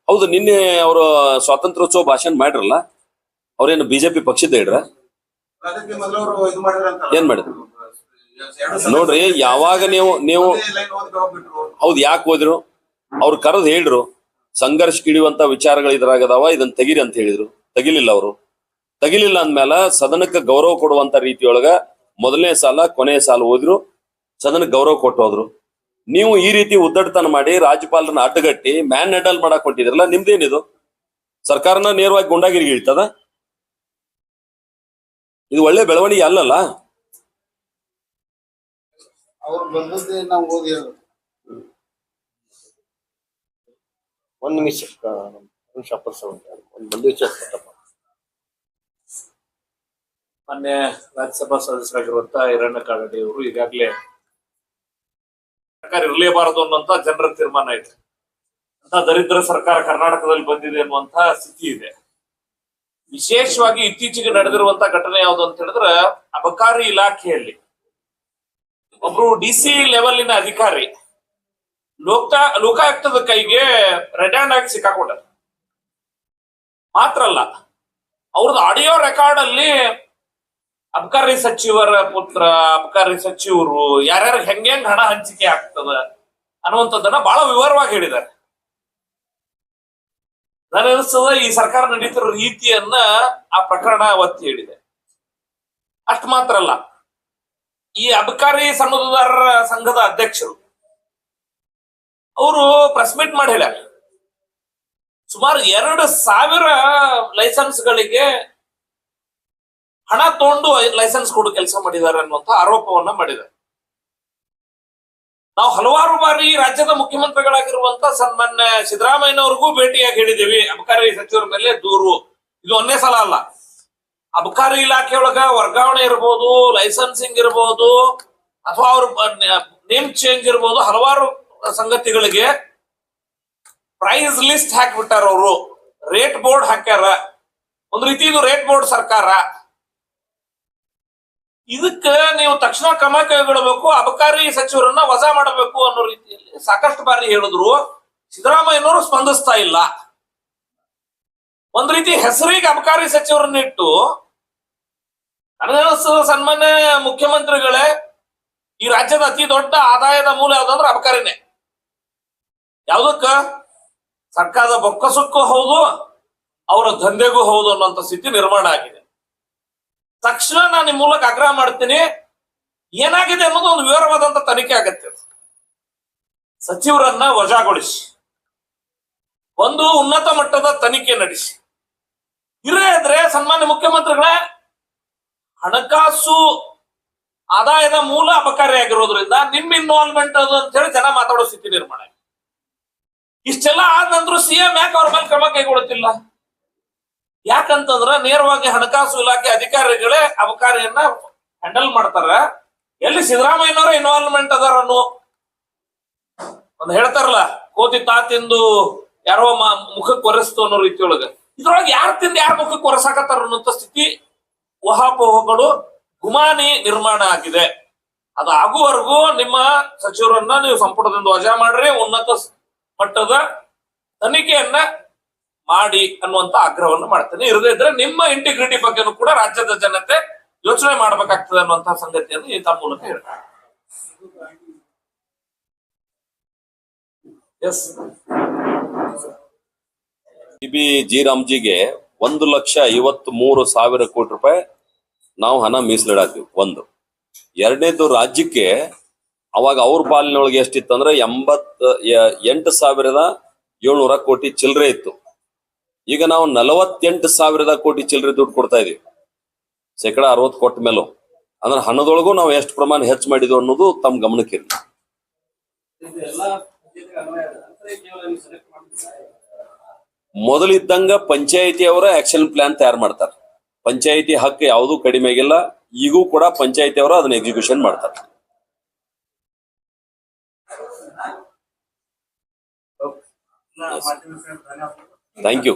ಹೌದು ನಿನ್ನೆ ಅವರು ಸ್ವಾತಂತ್ರ್ಯೋತ್ಸವ ಭಾಷಣ ಮಾಡ್ರಲ್ಲ ಅವ್ರೇನು ಬಿಜೆಪಿ ಪಕ್ಷದ ಹೇಳ್ರ ಏನ್ ಮಾಡಿದ್ರು? ನೋಡ್ರಿ ಯಾವಾಗ ನೀವು ನೀವು ಹೌದು ಯಾಕೆ ಹೋದ್ರು? ಅವ್ರು ಕರೆದು ಹೇಳ್ರು ಸಂಘರ್ಷ ಕಿಡಿಯುವಂತ ವಿಚಾರಗಳು ಇದ್ರಾಗದಾವ ಇದನ್ನ ತೆಗಿರಿ ಅಂತ ಹೇಳಿದ್ರು. ತಗಿಲಿಲ್ಲ ಅವರು. ತಗಿಲಿಲ್ಲ ಅಂದ್ಮೇಲೆ ಸದನಕ್ಕೆ ಗೌರವ ಕೊಡುವಂತ ರೀತಿಯೊಳಗ ಮೊದಲನೇ ಸಾಲ ಕೊನೆಯ ಸಾಲ ಹೋದ್ರು ಸದನಕ್ಕೆ ಗೌರವ ಕೊಟ್ಟು ಹೋದ್ರು. ನೀವು ಈ ರೀತಿ ಉದ್ದಟತನ ಮಾಡಿ ರಾಜ್ಯಪಾಲರನ್ನ ಅಡ್ಡಗಟ್ಟಿ ಮ್ಯಾನ್ ಹ್ಯಾಂಡಲ್ ಮಾಡಕ್ ಹೊಂಟಿದ್ರಲ್ಲ ನಿಮ್ದೇನಿದು? ಸರ್ಕಾರನ ನೇರವಾಗಿ ಗುಂಡಾಗಿರಿಗೆ ಇಳ್ತದ ಇದು ಒಳ್ಳೆ ಬೆಳವಣಿಗೆ ಅಲ್ಲಲ್ಲ? ಅವ್ರು ಬಂದದ್ದೇ ನಾವು ಓದಿ ಹೇಳೋದು. ಒಂದ್ ನಿಮಿಷ ಒಂದು ಬಂದು ಮೊನ್ನೆ ರಾಜ್ಯಸಭಾ ಸದಸ್ಯರಾಗಿರುವಂತ ಹಿರಣ್ಣ ಕಾಗಡಿ ಅವರು ಈಗಾಗಲೇ ಸರ್ಕಾರ ಇರಲೇಬಾರದು ಅನ್ನುವಂತ ಜನರ ತೀರ್ಮಾನ ಇದೆ ಅಂತ ದರಿದ್ರ ಸರ್ಕಾರ ಕರ್ನಾಟಕದಲ್ಲಿ ಬಂದಿದೆ ಅನ್ನುವಂತ ಸ್ಥಿತಿ ಇದೆ. ವಿಶೇಷವಾಗಿ ಇತ್ತೀಚೆಗೆ ನಡೆದಿರುವಂತ ಘಟನೆ ಯಾವುದು ಅಂತ ಹೇಳಿದ್ರೆ ಅಬಕಾರಿ ಇಲಾಖೆಯಲ್ಲಿ ಒಬ್ರು ಡಿ ಸಿ ಲೆವೆಲಿನ ಅಧಿಕಾರಿ ಲೋಕ ಲೋಕಾಯುಕ್ತದ ಕೈಗೆ ರೆಡ್ ಹ್ಯಾಂಡ್ ಆಗಿ ಸಿಕ್ಕಾಕೊಂಡ ಮಾತ್ರ ಅಲ್ಲ ಅವ್ರದ್ದು ಆಡಿಯೋ ರೆಕಾರ್ಡ್ ಅಲ್ಲಿ ಅಬಕಾರಿ ಸಚಿವರ ಪುತ್ರ, ಅಬಕಾರಿ ಸಚಿವರು, ಯಾರ್ಯಾರು ಹೆಂಗೆ ಹಣ ಹಂಚಿಕೆ ಆಗ್ತದ ಅನ್ನುವಂಥದ್ದನ್ನ ಬಹಳ ವಿವರವಾಗಿ ಹೇಳಿದ್ದಾರೆ. ನನಗನ್ಸ್ತದ ಈ ಸರ್ಕಾರ ನಡೀತಿರೋ ರೀತಿಯನ್ನ ಆ ಪ್ರಕರಣ ಒತ್ತಿ ಹೇಳಿದೆ. ಅಷ್ಟು ಮಾತ್ರ ಅಲ್ಲ ಈ ಅಬಕಾರಿ ಸಮುದಾರರ ಸಂಘದ ಅಧ್ಯಕ್ಷರು ಅವರು ಪ್ರೆಸ್ ಮೀಟ್ ಮಾಡಿ ಹೇಳ್ಯಾರ ಸುಮಾರು ಎರಡು ಸಾವಿರ ಲೈಸೆನ್ಸ್ ಗಳಿಗೆ ಹಣ ತಗೊಂಡು ಲೈಸೆನ್ಸ್ ಕೊಡು ಕೆಲಸ ಮಾಡಿದ್ದಾರೆ ಅನ್ನುವಂತ ಆರೋಪವನ್ನ ಮಾಡಿದ್ದಾರೆ. ನಾವು ಹಲವಾರು ಬಾರಿ ರಾಜ್ಯದ ಮುಖ್ಯಮಂತ್ರಿಗಳಾಗಿರುವಂತ ಸನ್ಮಾನ್ಯ ಸಿದ್ದರಾಮಯ್ಯನವ್ರಿಗೂ ಭೇಟಿಯಾಗಿ ಹೇಳಿದ್ದೀವಿ, ಅಬಕಾರಿ ಸಚಿವರ ಮೇಲೆ ದೂರು. ಇದು ಒಂದೇ ಸಲ ಅಲ್ಲ. ಅಬಕಾರಿ ಇಲಾಖೆಯೊಳಗ ವರ್ಗಾವಣೆ ಇರ್ಬೋದು ಲೈಸೆನ್ಸಿಂಗ್ ಇರ್ಬೋದು, ಅಥವಾ ಅವ್ರ ನೇಮ್ ಚೇಂಜ್ ಇರ್ಬೋದು, ಹಲವಾರು ಸಂಗತಿಗಳಿಗೆ ಪ್ರೈಸ್ ಲಿಸ್ಟ್ ಹಾಕಿಬಿಟ್ಟಾರ ಅವರು. ರೇಟ್ ಬೋರ್ಡ್ ಹಾಕ್ಯಾರ. ಒಂದ್ ರೀತಿ ಇದು ರೇಟ್ ಬೋರ್ಡ್ ಸರ್ಕಾರ. ಇದಕ್ಕ ನೀವು ತಕ್ಷಣ ಕ್ರಮ ಕೈಗೊಳ್ಳಬೇಕು, ಅಬಕಾರಿ ಸಚಿವರನ್ನ ವಜಾ ಮಾಡಬೇಕು ಅನ್ನೋ ರೀತಿಯಲ್ಲಿ ಸಾಕಷ್ಟು ಬಾರಿ ಹೇಳಿದ್ರು. ಸಿದ್ದರಾಮಯ್ಯನವರು ಸ್ಪಂದಿಸ್ತಾ ಇಲ್ಲ. ಒಂದ್ ರೀತಿ ಹೆಸರಿಗೆ ಅಬಕಾರಿ ಸಚಿವರನ್ನ ಇಟ್ಟು ನನಗನ್ನಿಸ್ತದ ಸನ್ಮಾನ್ಯ ಮುಖ್ಯಮಂತ್ರಿಗಳೇ, ಈ ರಾಜ್ಯದ ಅತಿ ದೊಡ್ಡ ಆದಾಯದ ಮೂಲ ಯಾವ್ದಂದ್ರೆ ಅಬಕಾರಿನೇ. ಯಾವುದಕ್ಕ? ಸರ್ಕಾರದ ಬೊಕ್ಕಸಕ್ಕೂ ಹೌದು, ಅವರ ದಂಧೆಗೂ ಹೌದು ಅನ್ನುವಂಥ ಸ್ಥಿತಿ ನಿರ್ಮಾಣ ಆಗಿದೆ. ತಕ್ಷಣ ನಾನು ನಿಮ್ಮ ಮೂಲಕ ಆಗ್ರಹ ಮಾಡ್ತೀನಿ, ಏನಾಗಿದೆ ಅನ್ನೋದು ಒಂದು ವಿವರವಾದಂತ ತನಿಖೆ ಆಗತ್ತೆ. ಸಚಿವರನ್ನ ವಜಾಗೊಳಿಸಿ. ಒಂದು ಉನ್ನತ ಮಟ್ಟದ ತನಿಖೆ ನಡೆಸಿ. ಇರೇ ಇದ್ರೆ ಸನ್ಮಾನ್ಯ ಮುಖ್ಯಮಂತ್ರಿಗಳೇ ಹಣಕಾಸು ಆದಾಯದ ಮೂಲ ಅಬಕಾರಿ ಆಗಿರೋದ್ರಿಂದ ನಿಮ್ ಇನ್ವಾಲ್ವ್ಮೆಂಟ್ ಅದು ಅಂತ ಹೇಳಿ ಜನ ಮಾತಾಡೋ ಸ್ಥಿತಿ ನಿರ್ಮಾಣ. ಇಷ್ಟೆಲ್ಲ ಆದ ನಂತರ ಸಿಎಂ ಯಾಕೆ ಅವ್ರ ಮೇಲೆ ಕ್ರಮ ಕೈಗೊಳ್ಳುತ್ತಿಲ್ಲ? ಯಾಕಂತಂದ್ರ ನೇರವಾಗಿ ಹಣಕಾಸು ಇಲಾಖೆ ಅಧಿಕಾರಿಗಳೇ ಅಬಕಾರಿಯನ್ನ ಹ್ಯಾಂಡಲ್ ಮಾಡ್ತಾರ. ಎಲ್ಲಿ ಸಿದ್ದರಾಮಯ್ಯನವರ ಇನ್ವಾಲ್ವ್ಮೆಂಟ್ ಅದಾರ ಅನ್ನೋ ಒಂದ್ ಹೇಳ್ತಾರಲ್ಲ, ಕೋತಿ ತಾ ತಿಂದು ಯಾರೋ ಮುಖಕ್ಕೆ ಒರೆಸ್ತು ಅನ್ನೋ ರೀತಿಯೊಳಗ ಇದ್ರೊಳಗೆ ಯಾರು ತಿಂದು ಯಾರ ಮುಖಕ್ಕೆ ಒರೆಸಾಕತ್ತಾರ ಅನ್ನೋಂತ ಸ್ಥಿತಿ ಊಹಾಪೋಹಗಳು ಗುಮಾನಿ ನಿರ್ಮಾಣ ಆಗಿದೆ. ಅದು ಆಗುವವರೆಗೂ ನಿಮ್ಮ ಸಚಿವರನ್ನ ನೀವು ಸಂಪುಟದಿಂದ ವಜಾ ಮಾಡ್ರಿ, ಉನ್ನತ ಮಟ್ಟದ ತನಿಖೆಯನ್ನ ಮಾಡಿ ಅನ್ನುವಂತ ಆಗ್ರಹವನ್ನು ಮಾಡ್ತೇನೆ. ಇರದೇ ಇದ್ರೆ ನಿಮ್ಮ ಇಂಟಿಗ್ರಿಟಿ ಬಗ್ಗೆನೂ ಕೂಡ ರಾಜ್ಯದ ಜನತೆ ಯೋಚನೆ ಮಾಡ್ಬೇಕಾಗ್ತದೆ ಅನ್ನುವಂತಹ ಸಂಗತಿಯನ್ನು ಈ ತಮ್ಮ ಮೂಲಕ ಹೇಳ್ತಾರೆ. ಎಸ್ ಬಿ ಜಿ ರಾಮ್ಜಿಗೆ ಒಂದು ಲಕ್ಷ ಐವತ್ ಮೂರು ಸಾವಿರ ಕೋಟಿ ರೂಪಾಯಿ ನಾವು ಹಣ ಮೀಸಲಿಡಾತೀವಿ ಒಂದು. ಎರಡನೇದು ರಾಜ್ಯಕ್ಕೆ ಅವಾಗ ಅವ್ರ ಪಾಲಿನೊಳಗೆ ಎಷ್ಟಿತ್ತಂದ್ರೆ ಎಂಬತ್ ಎಂಟು ಸಾವಿರದ ಏಳ್ನೂರ ಕೋಟಿ ಚಿಲ್ಲರೆ ಇತ್ತು. ಈಗ ನಾವು ನಲವತ್ತೆಂಟು ಸಾವಿರದ ಕೋಟಿ ಚಿಲ್ಲರೆ ದುಡ್ಡು ಕೊಡ್ತಾ ಇದೀವಿ. ಶೇಕಡ ಅರವತ್ತು ಕೊಟ್ಟ ಮೇಲೂ. ಅಂದ್ರೆ ಹಣದೊಳಗೂ ನಾವು ಎಷ್ಟು ಪ್ರಮಾಣ ಹೆಚ್ಚು ಮಾಡಿದ್ವು ಅನ್ನೋದು ತಮ್ಮ ಗಮನಕ್ಕಿರಲಿ ಮೊದಲಿದ್ದಂಗ ಪಂಚಾಯಿತಿ ಅವರ ಆಕ್ಷನ್ ಪ್ಲಾನ್ ತಯಾರು ಮಾಡ್ತಾರೆ. ಪಂಚಾಯಿತಿ ಹಕ್ಕು ಯಾವುದು ಕಡಿಮೆ ಆಗಿಲ್ಲ ಈಗೂ ಕೂಡ ಪಂಚಾಯಿತಿ ಅವರು ಅದನ್ನ ಎಕ್ಸಿಕ್ಯೂಷನ್ ಮಾಡ್ತಾರೆ. Thank you